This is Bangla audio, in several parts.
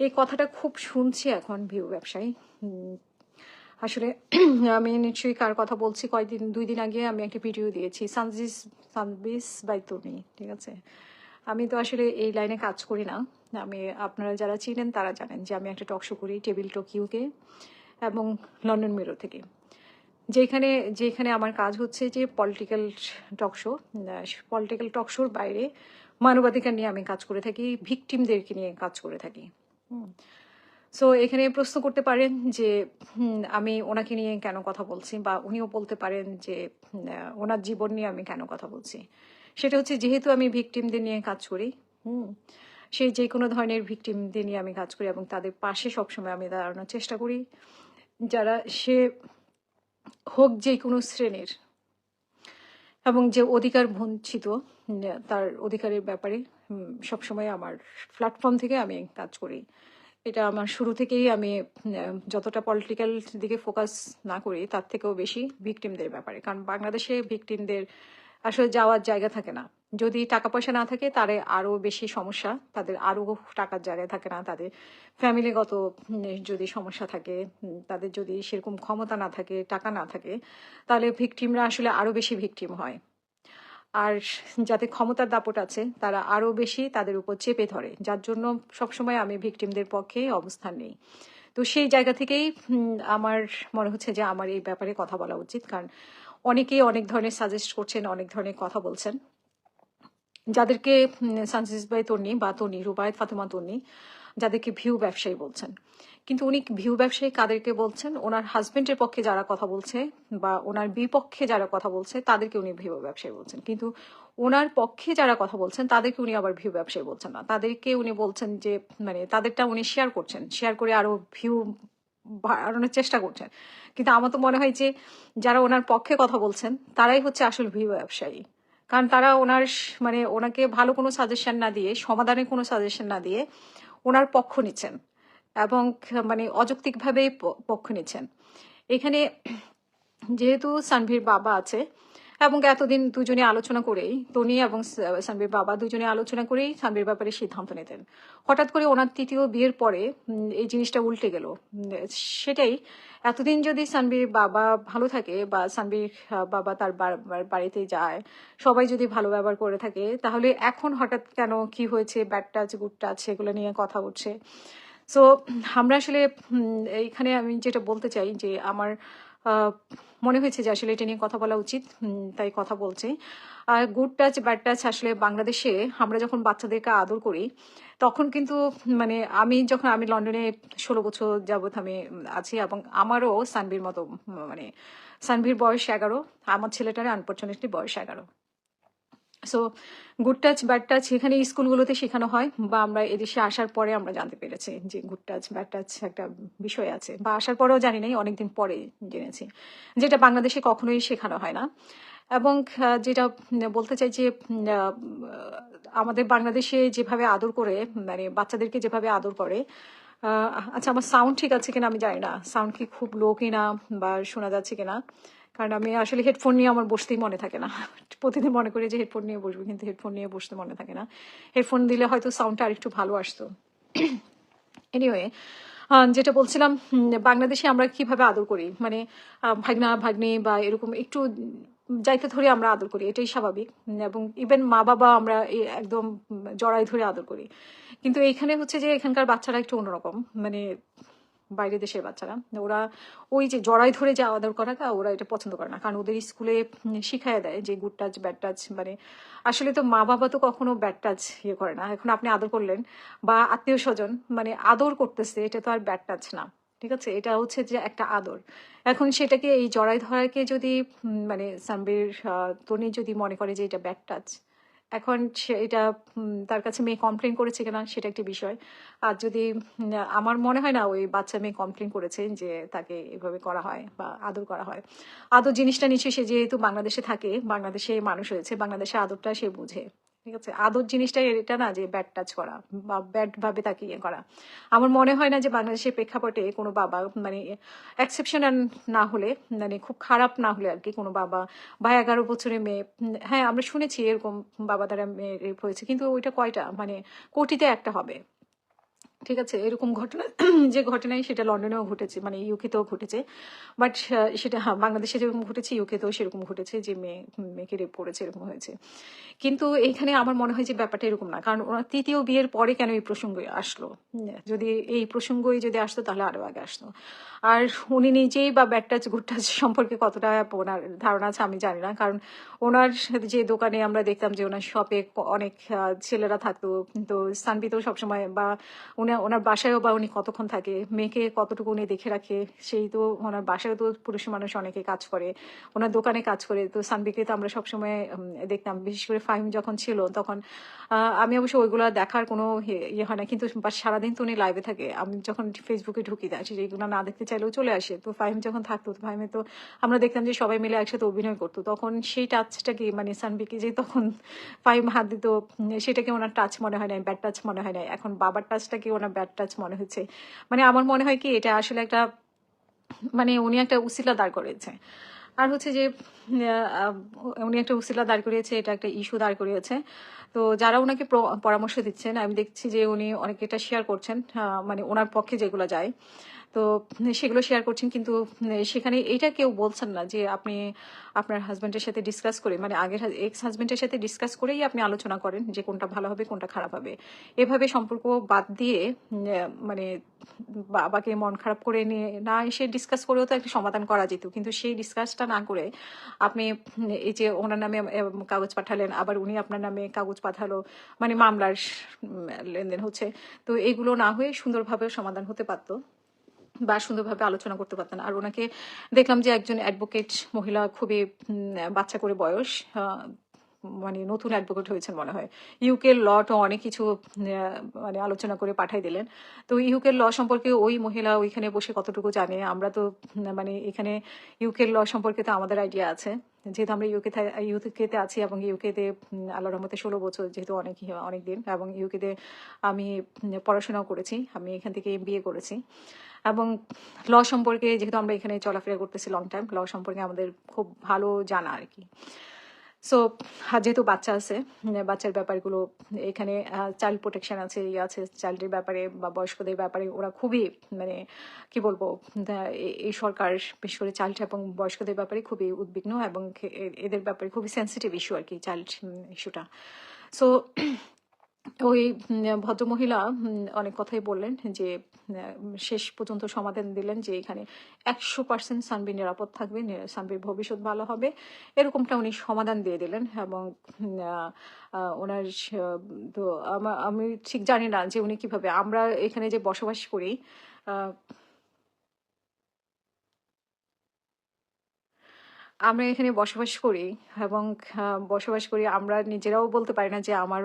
এই কথাটা খুব শুনছি এখন ভিউ ব্যবসায়ী। আসলে আমি নিশ্চয়ই কার কথা বলছি? কয়েকদিন দুই দিন আগে আমি একটা ভিডিও দিয়েছি, সানজিস, সানবিস বাই তনি ঠিক আছে? আমি তো আসলে এই লাইনে কাজ করি না। আমি, আপনারা যারা চিনেন তারা জানেন যে আমি একটা টক শো করি, টেবিল টক এবং লন্ডন মেরো থেকে। যেখানে যেখানে আমার কাজ হচ্ছে যে political talk show political talk শোর বাইরে মানবাধিকার নিয়ে আমি কাজ করে থাকি, ভিকটিমদেরকে নিয়ে কাজ করে থাকি। সো এখানে প্রশ্ন করতে পারেন যে আমি ওনাকে নিয়ে কেন কথা বলছি বা উনিও বলতে পারেন যে ওনার জীবন নিয়ে আমি কেন কথা বলছি। সেটা হচ্ছে যেহেতু আমি ভিকটিমদের নিয়ে কাজ করি, হুম সেই যে কোনো ধরনের ভিকটিমদের নিয়ে আমি কাজ করি এবং তাদের পাশে সবসময় আমি দাঁড়ানোর চেষ্টা করি। যারা সে হোক যে কোনো শ্রেণির এবং যে অধিকার বঞ্চিত তার অধিকারের ব্যাপারে সবসময় আমার প্ল্যাটফর্ম থেকে আমি কাজ করি। এটা আমার শুরু থেকেই আমি যতটা পলিটিক্যাল দিকে ফোকাস না করি, তার থেকেও বেশি ভিকটিমদের ব্যাপারে। কারণ বাংলাদেশে ভিকটিমদের আসলে যাওয়ার জায়গা থাকে না। যদি টাকা পয়সা না থাকে, তারে আরও বেশি সমস্যা। তাদের আরও টাকার জায়গায় থাকে না। তাদের ফ্যামিলিগত যদি সমস্যা থাকে তাদের যদি সেরকম ক্ষমতা না থাকে, টাকা না থাকে, তাহলে ভিকটিমরা আসলে আরও বেশি ভিকটিম হয়। আর যাতে ক্ষমতার দাপট আছে, তারা আরও বেশি তাদের উপর চেপে ধরে, যার জন্য সবসময় আমি ভিকটিমদের পক্ষে অবস্থান নেই। তো সেই জায়গা থেকেই আমার মনে হচ্ছে যে আমার এই ব্যাপারে কথা বলা উচিত। কারণ অনেকেই অনেক ধরনের সাজেস্ট করছেন, অনেক ধরনের কথা বলছেন। যাদেরকে সানসিস বাই তন্নি বা তন্নি, রুবায়ত ফাতেমা তন্নি, যাদেরকে ভিউ ব্যবসায়ী বলছেন। কিন্তু উনি ভিউ ব্যবসায়ী কাদেরকে বলছেন, ওনার হাজবেন্ডের পক্ষে যারা কথা বলছে বা ওনার বিপক্ষে যারা কথা বলছে, তাদেরকে উনি ভিউ ব্যবসায়ী বলছেন। কিন্তু ওনার পক্ষে যারা কথা বলছেন, তাদেরকে উনি আবার ভিউ ব্যবসায়ী বলছেন না। তাদেরকে উনি বলছেন যে মানে তাদেরটা উনি শেয়ার করছেন শেয়ার করে আরও ভিউ বাড়ানোর চেষ্টা করছেন। কিন্তু আমার তো মনে হয় যে, যারা ওনার পক্ষে কথা বলছেন, তারাই হচ্ছে আসল ভিউ ব্যবসায়ী। কারণ তারা ওনার মানে ওনাকে ভালো কোনো সাজেশন না দিয়ে, সমাধানের কোনো সাজেশন না দিয়ে ওনার পক্ষ নিচ্ছেন। এবং মানে অযৌক্তিকভাবেই প- পক্ষ নিচ্ছেন। এখানে যেহেতু সানভীর বাবা আছে এবং এতদিন দুজনে আলোচনা করেই তনি এবং সানভীর বাবা দুজনে আলোচনা করেই সানভীর ব্যাপারে সিদ্ধান্ত নিতেন। হঠাৎ করে ওনার তৃতীয় বিয়ের পরে এই জিনিসটা উল্টে গেল। সেটাই এতদিন যদি সানভীর বাবা ভালো থাকে বা সানভীর বাবা তার বাড়িতে যায়, সবাই যদি ভালো ব্যবহার করে থাকে, তাহলে এখন হঠাৎ কেন কি হয়েছে ব্যাড টাচ গুড টাচ সেগুলো নিয়ে কথা উঠছে সো আমরা আসলে এইখানে আমি যেটা বলতে চাই যে আমার মনে হয়েছে যে আসলে এটা নিয়ে কথা বলা উচিত তাই কথা বলছি। আর গুড টাচ ব্যাড টাচ আসলে বাংলাদেশে আমরা যখন বাচ্চাদেরকে আদর করি, তখন কিন্তু মানে আমি যখন, আমি লন্ডনে ষোলো বছর যাবত আমি আছি এবং আমারও সানভির মতো মানে সানভির বয়স এগারো, আমার ছেলেটার আনফর্চুনেটলি বয়স এগারো। So good touch bad touch এখানে স্কুলগুলোতে শেখানো হয় বা আমরা এদেশে আসার পরে আমরা জানতে পেরেছি যে গুড টাচ ব্যাড টাচ একটা বিষয় আছে। বা আসার পরেও জানি নাই, অনেকদিন পরে জেনেছি। যেটা বাংলাদেশে কখনোই শেখানো হয় না। এবং যেটা বলতে চাই যে আমাদের বাংলাদেশে যেভাবে আদর করে মানে বাচ্চাদেরকে যেভাবে আদর করে আচ্ছা আমার সাউন্ড ঠিক আছে কিনা আমি জানি না। সাউন্ড কি খুব লো কিনা বা শোনা যাচ্ছে কিনা। কারণ আমি আসলে হেডফোন নিয়ে আমার বসতেই মনে থাকে না। প্রতিদিন মনে করি যে হেডফোন নিয়ে বসবো, কিন্তু হেডফোন নিয়ে বসতে মনে থাকে না। হেডফোন দিলে হয়তো সাউন্ডটা আরেকটু ভালো আসতো। এনিওয়ে যেটা বলছিলাম বাংলাদেশে আমরা কীভাবে আদর করি? মানে ভাগনা, ভাগ্নি বা এরকম একটু যাইতে ধরে আমরা আদর করি, এটাই স্বাভাবিক। এবং ইভেন মা বাবা আমরা একদম জড়াই ধরে আদর করি। কিন্তু এইখানে হচ্ছে যে এখানকার বাচ্চারা একটু অন্যরকম। মানে বাইরে দেশের বাচ্চারা। ওরা ওই যে জড়াই ধরে যে আদর করাটা ওরা এটা পছন্দ করে না। কারণ ওদের স্কুলে শিখায় দেয় যে গুড টাচ ব্যাড টাচ মানে আসলে তো মা বাবা তো কখনো ব্যাড টাচ ইয়ে করে না। এখন আপনি আদর করলেন বা আত্মীয় স্বজন মানে আদর করতেছে, এটা তো আর ব্যাড টাচ না। ঠিক আছে? এটা হচ্ছে যে একটা আদর। এখন সেটাকে এই জড়াই ধরাকে যদি মানে সাম্বির তনি যদি মনে করে যে এটা ব্যাড টাচ এখন সে এটা তার কাছে মেয়ে কমপ্লেন করেছে কিনা সেটা একটি বিষয়। আর যদি আমার মনে হয় না ওই বাচ্চা মেয়ে কমপ্লেন করেছে যে তাকে এভাবে করা হয় বা আদর করা হয়। আদর জিনিসটা নিশ্চয়ই সে যেহেতু বাংলাদেশে থাকে, বাংলাদেশে মানুষ হয়েছে বাংলাদেশে আদরটা সে বুঝে। ঠিক আছে? আদর জিনিসটাই এটা না যে ব্যাট টাচ করা বা ব্যাট ভাবে তাকে ইয়ে করা। আমার মনে হয় না যে বাংলাদেশের প্রেক্ষাপটে কোনো বাবা মানে এক্সেপশন না হলে মানে খুব খারাপ না হলে আর কি কোনো বাবা বা এগারো বছরের মেয়ে হ্যাঁ আমরা শুনেছি এরকম বাবা দ্বারা মেয়ে হয়েছে, কিন্তু ওইটা কয়টা? মানে কোটিতে একটা হবে। ঠিক আছে এরকম ঘটনা যে ঘটনায় সেটা লন্ডনেও ঘটেছে মানে ইউকেতেও ঘটেছে। বাট সেটা হ্যাঁ, বাংলাদেশে যেরকম ঘটেছে ইউকেতেও সেরকম ঘটেছে যে মেয়ে মেয়েকে রেপ করেছে এরকম হয়েছে। কিন্তু এইখানে আমার মনে হয় যে ব্যাপারটা এরকম না কারণ ওনার তৃতীয় বিয়ের পরে কেন এই প্রসঙ্গ আসলো? যদি এই প্রসঙ্গই যদি আসতো তাহলে আরও আগে আসতো। আর উনি নিজেই বা ব্যাড টাচ গুড টাচ সম্পর্কে কতটা ওনার ধারণা আছে আমি জানি না কারণ ওনার যে দোকানে আমরা দেখতাম যে ওনার শপে অনেক ছেলেরা থাকতো তো সানবিতেও সবসময় বা উনি ওনার বাসায়ও বা উনি কতক্ষণ থাকে, মেয়েকে কতটুকু উনি দেখে রাখে, সেই তো ওনার বাসায়ও তো পুরুষ মানুষ অনেকে কাজ করে, ওনার দোকানে কাজ করে, তো সানবিকে তো আমরা সবসময় দেখতাম, বিশেষ করে ফাহিম যখন ছিল তখন আমি অবশ্য ওইগুলো দেখার কোনো ইয়ে হয় না, কিন্তু সারাদিন তো উনি লাইভে থাকে, আমি যখন ফেসবুকে ঢুকি আসি যেগুলো না দেখতে চাইলেও চলে আসে, তো ফাহিম যখন থাকতো, তো ফাহিমে তো আমরা দেখতাম যে সবাই মিলে একসাথে অভিনয় করতো, তখন সেই টাচটাকে মানে সানবিকে যে তখন ফাহিম হাত দিত সেটাকে ওনার টাচ মনে হয় না ব্যাড টাচ মনে হয় না এখন বাবার টাচটাকে ওনার ব্যাড টাচ মনে হচ্ছে। মানে আমার মনে হয় কি, এটা আসলে একটা মানে উনি একটা উসিলা দাঁড় করেছে আর হচ্ছে যে উনি একটা উসিলা দাঁড় করিয়েছে, এটা একটা ইস্যু দাঁড় করিয়েছে। তো যারা ওনাকে পরামর্শ দিচ্ছেন, আমি দেখছি যে উনি অনেকে এটা শেয়ার করছেন মানে ওনার পক্ষে যেগুলো যায়। তো সেগুলো শেয়ার করছেন কিন্তু সেখানে এটা কেউ বলছেন না যে আপনি আপনার হাজব্যান্ডের সাথে ডিসকাস করে মানে আগের এক্স হাজব্যান্ডের সাথে ডিসকাস করেই আপনি আলোচনা করেন যে কোনটা ভালো হবে, কোনটা খারাপ হবে। এভাবে সম্পর্ক বাদ দিয়ে মানে বাবাকে মন খারাপ করে নিয়ে, না এসে ডিসকাস করেও তো একটা সমাধান করা যেত। কিন্তু সেই ডিসকাসটা না করে আপনি এই যে ওনার নামে কাগজ পাঠালেন, আবার উনি আপনার নামে কাগজ পাঠালো মানে মামলার লেনদেন হচ্ছে। তো এগুলো না হয়ে সুন্দরভাবে সমাধান হতে পারতো। বা সুন্দরভাবে আলোচনা করতে পারতেন আর ওনাকে দেখলাম যে একজন অ্যাডভোকেট মহিলা খুবই বাচ্চা করে বয়স মানে নতুন অ্যাডভোকেট হয়েছেন মনে হয়। ইউকের লটও অনেক কিছু মানে আলোচনা করে পাঠাই দিলেন। তো ইউকের ল সম্পর্কে ওই মহিলা ওইখানে বসে কতটুকু জানে? আমরা তো মানে এখানে ইউকের ল সম্পর্কে তো আমাদের আইডিয়া আছে। যেহেতু আমরা ইউকে ইউকেতে আছি এবং ইউকেতে আল্লাহ রহমতে ষোলো বছর যেহেতু অনেক অনেক দিন এবং ইউকেতে আমি পড়াশোনাও করেছি। আমি এখান থেকে এম করেছি। এবং ল সম্পর্কে যেহেতু আমরা এখানে চলাফেরা করতেছি লং টাইম ল সম্পর্কে আমাদের খুব ভালো জানা আর কি। সো যেহেতু বাচ্চা আছে বাচ্চার ব্যাপারগুলো এখানে চাইল্ড প্রোটেকশন আছে ইয়ে আছে চাইল্ডের ব্যাপারে বা বয়স্কদের ব্যাপারে ওরা খুবই মানে কি বলব এই সরকার, বিশেষ করে চাইল্ড এবং বয়স্কদের ব্যাপারে খুবই উদ্বিগ্ন এবং এদের ব্যাপারে খুবই সেন্সিটিভ ইস্যু আর কি চাইল্ড ইস্যুটা সো ওই ভদ্রমহিলা অনেক কথাই বললেন যে শেষ পর্যন্ত সমাধান দিলেন যে, এখানে একশো পার্সেন্ট সানবি নিরাপদ থাকবে সানবির ভবিষ্যৎ ভালো হবে। এরকমটা উনি সমাধান দিয়ে দিলেন এবং ওনার তো আমি ঠিক জানি না যে উনি কীভাবে, আমরা এখানে যে বসবাস করি আমরা এখানে বসবাস করি এবং বসবাস করি, আমরা নিজেরাও বলতে পারি না যে আমার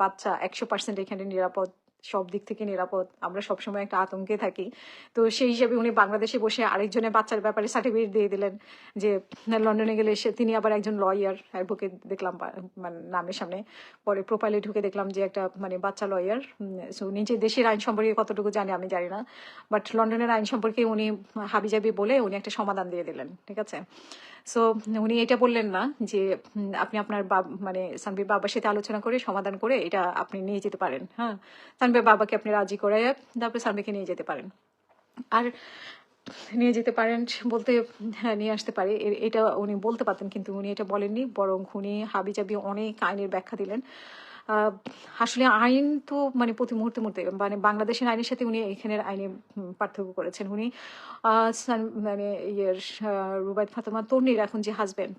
বাচ্চা একশো পার্সেন্ট এখানে নিরাপদ সব দিক থেকে নিরাপদ। আমরা সবসময় একটা আতঙ্কে থাকি। তো সেই হিসেবে উনি বাংলাদেশে বসে আরেকজনের বাচ্চার ব্যাপারে সার্টিফিকেট দিয়ে দিলেন যে, লন্ডনে গেলে সে, তিনি আবার একজন লয়ার অ্যাডভোকেট দেখলাম মানে নামের সামনে। পরে প্রোফাইলে ঢুকে দেখলাম যে একটা মানে বাচ্চা লয়ার সো নিজের দেশের আইন সম্পর্কে কতটুকু জানি আমি জানি না। বাট লন্ডনের আইন সম্পর্কে উনি হাবিজাবি বলে উনি একটা সমাধান দিয়ে দিলেন, ঠিক আছে? সো উনি এটা বললেন না যে আপনি আপনার মানে সানবির বাবার সাথে আলোচনা করে সমাধান করে এটা আপনি নিয়ে যেতে পারেন হ্যাঁ? সানবির বাবাকে আপনি রাজি করে তারপরে সানবেকে নিয়ে যেতে পারেন। আর নিয়ে যেতে পারেন বলতে হ্যাঁ নিয়ে আসতে পারে। এটা উনি বলতে পারতেন, কিন্তু উনি এটা বলেননি। বরং উনি হাবিজাবি অনেক আইনের ব্যাখ্যা দিলেন। আসলে আইন তো মানে প্রতি মুহূর্তে মুহূর্তে মানে বাংলাদেশের আইনের সাথে উনি এখানের আইনে পার্থক্য করেছেন। উনি মানে ইয়ের রুবায়ত ফাতেমা তন্নির এখন যে হাজবেন্ড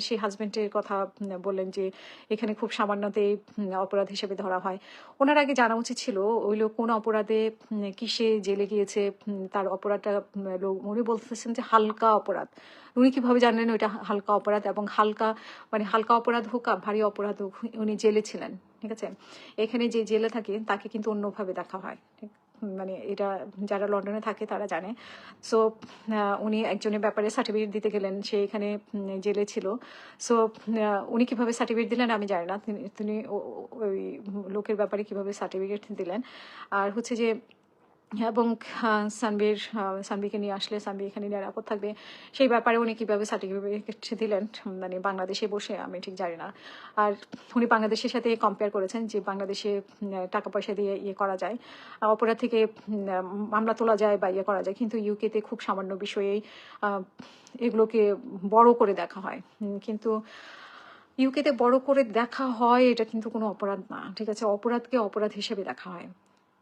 সেই হাজব্যান্ডের কথা বললেন যে এখানে খুব সামান্যতেই অপরাধ হিসেবে ধরা হয়। ওনার আগে জানা উচিত ছিল, ওই লোক কোন অপরাধে কিসে জেলে গিয়েছে তার অপরাধটা লোক- উনি বলতেছেন যে হালকা অপরাধ। উনি কীভাবে জানলেন ওইটা হালকা অপরাধ এবং হালকা মানে হালকা অপরাধ হোক ভারী অপরাধ হোক, উনি জেলে ছিলেন। ঠিক আছে? এখানে যে জেলে থাকে, তাকে কিন্তু অন্যভাবে দেখা হয়, ঠিক? মানে এটা যারা লন্ডনে থাকে তারা জানে। সো উনি একজনের ব্যাপারে সার্টিফিকেট দিতে গেলেন, সে এখানে জেলে ছিল। সো উনি কীভাবে সার্টিফিকেট দিলেন আমি জানি না। তিনি ওই লোকের ব্যাপারে কীভাবে সার্টিফিকেট দিলেন। আর হচ্ছে যে এবং সানবির সানবিকে নিয়ে আসলে সানবি এখানে নিরাপদ থাকবে। সেই ব্যাপারে উনি কীভাবে সার্টিফিকেট দিলেন মানে বাংলাদেশে বসে আমি ঠিক জানি না। আর উনি বাংলাদেশের সাথে কম্পেয়ার করেছেন যে বাংলাদেশে টাকা পয়সা দিয়ে ইয়ে করা যায়। অপরাধ থেকে মামলা তোলা যায় বা ইয়ে করা যায়। কিন্তু ইউকেতে খুব সামান্য বিষয়েই এগুলোকে বড় করে দেখা হয়। কিন্তু ইউকেতে বড় করে দেখা হয়, এটা কিন্তু কোনো অপরাধ না। ঠিক আছে? অপরাধকে অপরাধ হিসেবে দেখা হয়।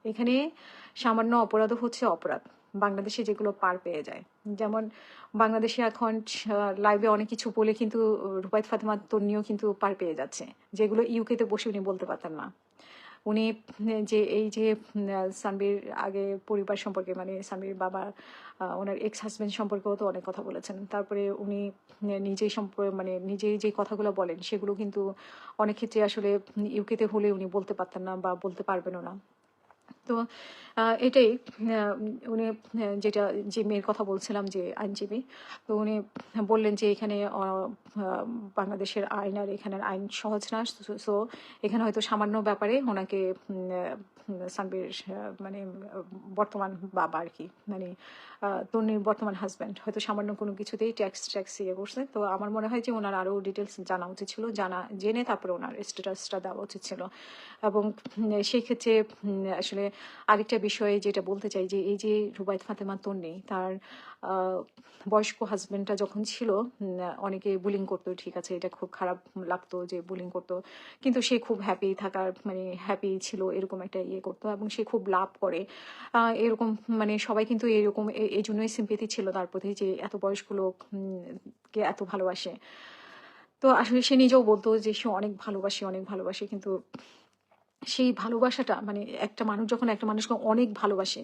এখানে সামান্য অপরাধও হচ্ছে অপরাধ। বাংলাদেশে যেগুলো পার পেয়ে যায়। যেমন বাংলাদেশে এখন লাইভে অনেক কিছু বলে কিন্তু রুবাইত ফাতেমা তন্নিও কিন্তু পার পেয়ে যাচ্ছে। যেগুলো ইউকেতে বসে উনি বলতে পারতেন না। উনি যে, এই যে সানবির আগে পরিবার সম্পর্কে মানে সানবির বাবা ওনার এক্স হাজবেন্ড সম্পর্কেও তো অনেক কথা বলেছেন। তারপরে উনি নিজেই সম্পর্কে মানে নিজেই যে কথাগুলো বলেন, সেগুলো কিন্তু অনেক ক্ষেত্রে আসলে ইউকেতে হলে উনি বলতে পারতেন না বা বলতে পারবেনও না। তো এটাই উনি যেটা যে মেয়ের কথা বলছিলাম যে আইনজীবী তো উনি বললেন যে এখানে বাংলাদেশের আইন আর এখানের আইন সহজ না। সো এখানে হয়তো সামান্য ব্যাপারে ওনাকে সানবির মানে বর্তমান বাবা আর কি মানে তন্নির বর্তমান হাজব্যান্ড হয়তো সামান্য কোনো কিছুতেই ট্যাক্স ট্যাক্স ইয়ে করছে। তো আমার মনে হয় যে ওনার আরও ডিটেলস জানা উচিত ছিল জানা জেনে তারপরে ওনার স্ট্যাটাসটা দেওয়া উচিত ছিল। এবং সেই ক্ষেত্রে উম, আসলে আরেকটা বিষয়ে যেটা বলতে চাই যে এই যে রুবাইত ফাতেমা তন্নি তার বয়স্ক হাজবেন্ডটা যখন ছিল অনেকে বুলিং করতো ঠিক আছে এটা খুব খারাপ লাগতো যে বুলিং করতো কিন্তু সে খুব হ্যাপি থাকার মানে হ্যাপি ছিল এরকম একটা ইয়ে করতো এবং সে খুব লাভ করে। এরকম মানে সবাই কিন্তু এরকম এই জন্যই সিম্পেথি ছিল তার প্রতি যে এত বয়স্ক লোক উম, কে এত ভালোবাসে। তো আসলে সে নিজেও বলতো যে সে অনেক ভালোবাসে অনেক ভালোবাসে কিন্তু সেই ভালোবাসাটা মানে একটা মানুষ যখন একটা মানুষকে অনেক ভালোবাসে